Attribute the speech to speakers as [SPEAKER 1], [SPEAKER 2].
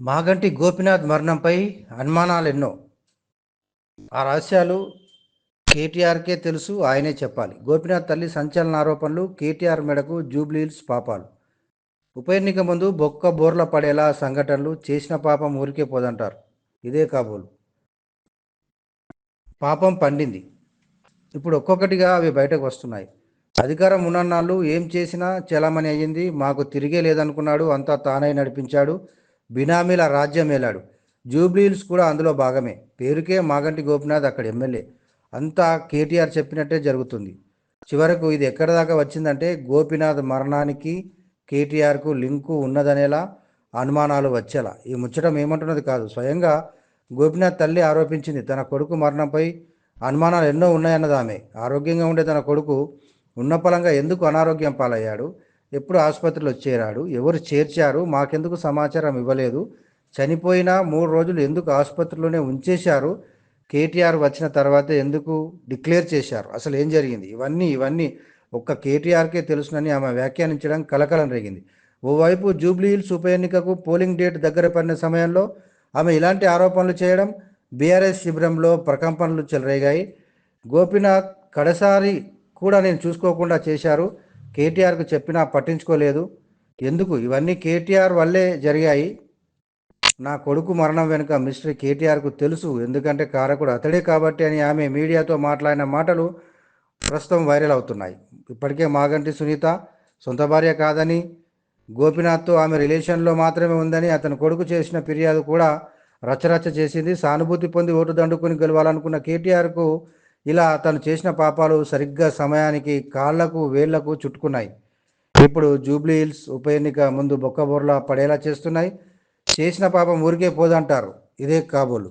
[SPEAKER 1] మాగంటి గోపినాథ్ మరణంపై అనుమానాలు ఎన్నో ఆ రహస్యాలు కేటీఆర్కే తెలుసు ఆయనే చెప్పాలి. గోపినాథ్ తల్లి సంచలన ఆరోపణలు కేటీఆర్ మెడకు జూబ్లీహిల్స్ పాపాలు. ఉప ఎన్నిక ముందు బొక్క బోర్ల పడేలా సంఘటనలు చేసిన పాపం ఊరికే పోదంటారు. ఇదే కాబోలు. పాపం పండింది. ఇప్పుడు ఒక్కొక్కటిగా అవి బయటకు వస్తున్నాయి. అధికారం ఉన్నన్నాళ్ళు ఏం చేసినా చలామణి అయ్యింది మాకు తిరిగే లేదనుకున్నాడు అంతా తానై నడిపించాడు బినామీల రాజ్యం ఏలాడు. జూబ్లీహిల్స్ కూడా అందులో భాగమే. పేరుకే మాగంటి గోపినాథ్ అక్కడ ఎమ్మెల్యే. అంతా కేటీఆర్ చెప్పినట్టే జరుగుతుంది. చివరకు ఇది ఎక్కడి దాకా వచ్చిందంటే గోపినాథ్ మరణానికి కేటీఆర్కు లింకు ఉన్నదనేలా అనుమానాలు వచ్చేలా. ఈ ముచ్చటం ఏమంటున్నది కాదు. స్వయంగా గోపినాథ్ తల్లి ఆరోపించింది. తన కొడుకు మరణంపై అనుమానాలు ఎన్నో ఉన్నాయన్నది ఆమె ఆరోగ్యంగా ఉండే తన కొడుకు ఉన్నపలంగా ఎందుకు అనారోగ్యం పాలయ్యాడు? ఎప్పుడు ఆసుపత్రిలో చేరాడు ఎవరు చేర్చారు మాకెందుకు సమాచారం ఇవ్వలేదు చనిపోయిన మూడు రోజులు ఎందుకు ఆసుపత్రిలోనే ఉంచేశారు కేటీఆర్ వచ్చిన తర్వాత ఎందుకు డిక్లేర్ చేశారు అసలు ఏం జరిగింది? ఇవన్నీ ఇవన్నీ ఒక్క కేటీఆర్కే తెలుసునని ఆమె వ్యాఖ్యానించడం కలకలం రేగింది. ఓవైపు జూబ్లీహిల్స్ ఉప ఎన్నికకు పోలింగ్ డేట్ దగ్గర పడిన సమయంలో ఆమె ఇలాంటి ఆరోపణలు చేయడం బీఆర్ఎస్ శిబిరంలో ప్రకంపనలు చెలరేగాయి. గోపీనాథ్ కడసారి కూడా నేను చూసుకోకుండా చేశారు. కేటీఆర్కు చెప్పినా పట్టించుకోలేదు. ఎందుకు? ఇవన్నీ కేటీఆర్ వల్లే జరిగాయి. నా కొడుకు మరణం వెనుక మిస్టర్ కేటీఆర్కు తెలుసు. ఎందుకంటే కారకుడు అతడే కాబట్టి అని ఆమె మీడియాతో మాట్లాడిన మాటలు ప్రస్తుతం వైరల్ అవుతున్నాయి. ఇప్పటికే మాగంటి సునీత సొంత భార్య కాదని గోపినాథ్తో ఆమె రిలేషన్లో మాత్రమే ఉందని అతని కొడుకు చేసిన ఫిర్యాదు కూడా రచ్చరచ్చ చేసింది. సానుభూతి పొంది ఓటు దండుకొని గెలవాలనుకున్న కేటీఆర్కు ఇలా తను చేసిన పాపాలు సరిగ్గా సమయానికి కాళ్ళకు వేళ్ళకు చుట్టుకున్నాయి. ఇప్పుడు జూబ్లీ హిల్స్ ఉప ఎన్నిక ముందు బొక్కబోర్లా పడేలా చేస్తున్నాయి. చేసిన పాపం ఊరికే పోదంటారు. ఇదే కాబోలు.